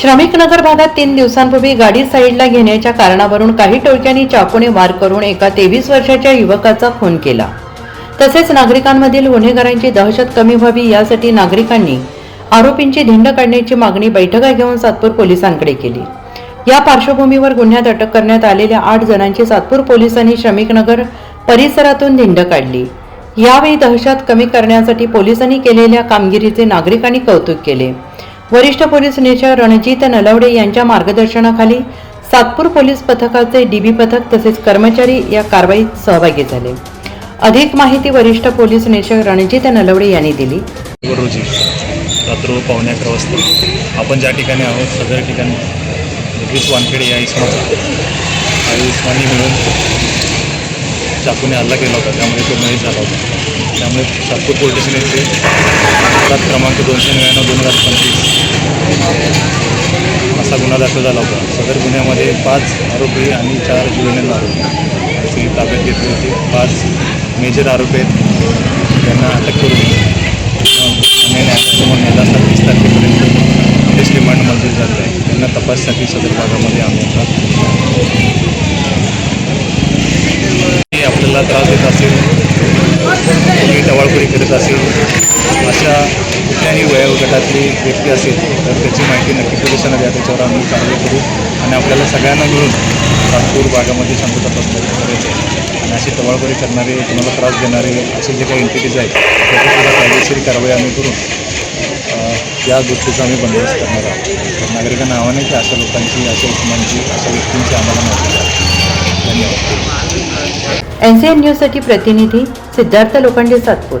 श्रमिक नगर भागात तीन दिवसांपूर्वी गाडी साईडला घेण्याच्या कारणावरून काही टोळक्यांनी चाकूने वार करून एका तेवीस वर्षाच्या युवकाचा खून केला. तसेच नागरिकांमधील गुन्हेगारांची दहशत कमी व्हावी यासाठी नागरिकांनी आरोपींची धिंड काढण्याची मागणी बैठका घेऊन सातपूर पोलिसांकडे केली. या पार्श्वभूमीवर गुन्ह्यात अटक करण्यात आलेल्या आठ जणांची सातपूर पोलिसांनी श्रमिकनगर परिसरातून धिंड काढली. यावेळी दहशत कमी करण्यासाठी पोलिसांनी केलेल्या कामगिरीचे नागरिकांनी कौतुक केले. वरिष्ठ पोलीस निरीक्षक रणजित नलवडे यांच्या मार्गदर्शनाखाली सातपूर पोलीस पथकाचे डीबी पथक तसेच कर्मचारी या कारवाईत सहभागी झाले. अधिक माहिती वरिष्ठ पोलीस निरीक्षक रणजित नलवडे यांनी दिली. रोजी रात्र पावणे अकरा वाजता आपण ज्या ठिकाणी आहोत सदर ठिकाणी वानखेडे या इसमाचा. आणि इस्मानी मिळून चाकूने हल्ला केला होता त्यामुळे तो मयत झाला होता. त्यामुळे सातपूर पोलीस स्टेशन येथे अपराध क्रमांक दोनशे नव्याण्णव, दोन हज़ार पंचवीस गुन्हा दाखल होता. सदर गुन्ह्यामध्ये पाच आरोपी आणि चार जुवेनेल आरोपी ताब्यात घेतली होती. पाच मेजर आरोपी त्यांना अटक आणि न्यायालयासमोर नेला असता वीस तारखेपर्यंत रिमांड मंजूर झाले आहे. त्यांना तपाससाठी सदर भागामध्ये आणून हे आपल्याला त्रास देत असेल कोणी टवाळखोरी करत असेल अशा कुठल्याही वयोगटातली व्यक्ती असेल तर त्याची माहिती नक्की पोलिसांना द्या त्याच्यावर आम्ही कारवाई करू आणि आपल्याला सगळ्यांना मिळून नागपूर भागामध्ये शांतता प्रस्थापित करायची आहे. आणि अशी टवाळखोरी करणारे तुम्हाला त्रास देणारे असे जे काही एंटिटीज आहेत त्याच्यासुद्धा कायदेशीर कारवाई आम्ही करून या गोष्टीचा आम्ही बंदोबस्त करणार आहोत. नागरिकांना आव्हान आहे की अशा लोकांची अशा हुकुमांची अशा व्यक्तींची आम्हाला माहिती द्या एन सी एन न्यूजसाठी प्रतिनिधी सिद्धार्थ लोखंडे सातपूर.